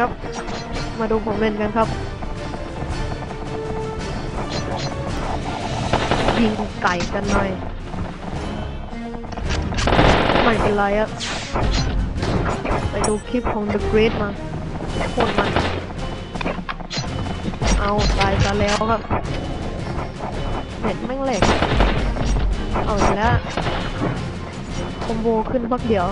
ครับ มาดูผมเล่นกันครับยิงไก่กันหน่อย ไม่เป็นไรอะไปดูคลิปของ The Great มาโคตรมัน เอาตายซะแล้วครับเน็ตแม่งเหล็ก เอาอีกแล้วคอมโบขึ้นพักเดียว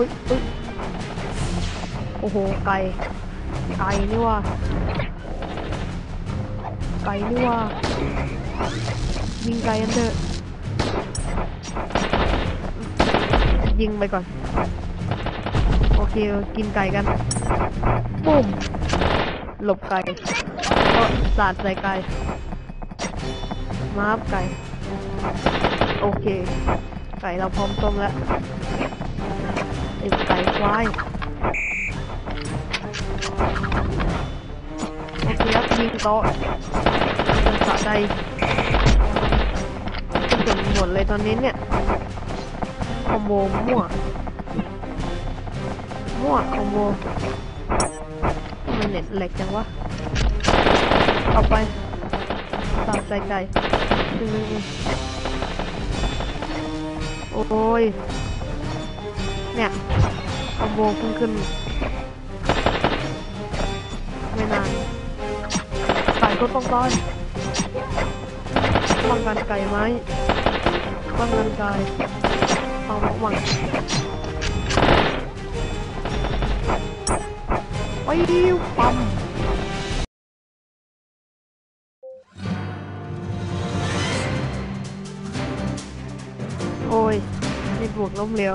อุ้ยอุ้ยโอ้โห ไก่ ไก่นี่ว่า ไก่นี่ว่า ยิงไก่กันเถอะ ยิงไปก่อน โอเค กินไก่กัน ปุ้ม หลบไก่ก็สาดใส่ไก่ มาบไก่ โอเค ไก่เราพร้อมต้มแล้ว ควายโอเคครับยิงโต๊ะจนสะใจจนหมดเลยตอนนี้เนี่ยคอมโบมั่วมั่วคอมโบทำไมเน็ตแหลกจังวะเอาไปสาดใส่ไก่โอ้ยเนี่ย คอมโบเพิ่งขึ้น ไม่นานไก่ก็ต้องก้อนป้องกันไก่ไหมป้องกันไก่เอาหวังไปปั๊มโอ้ยนี่บวกล้มเหลว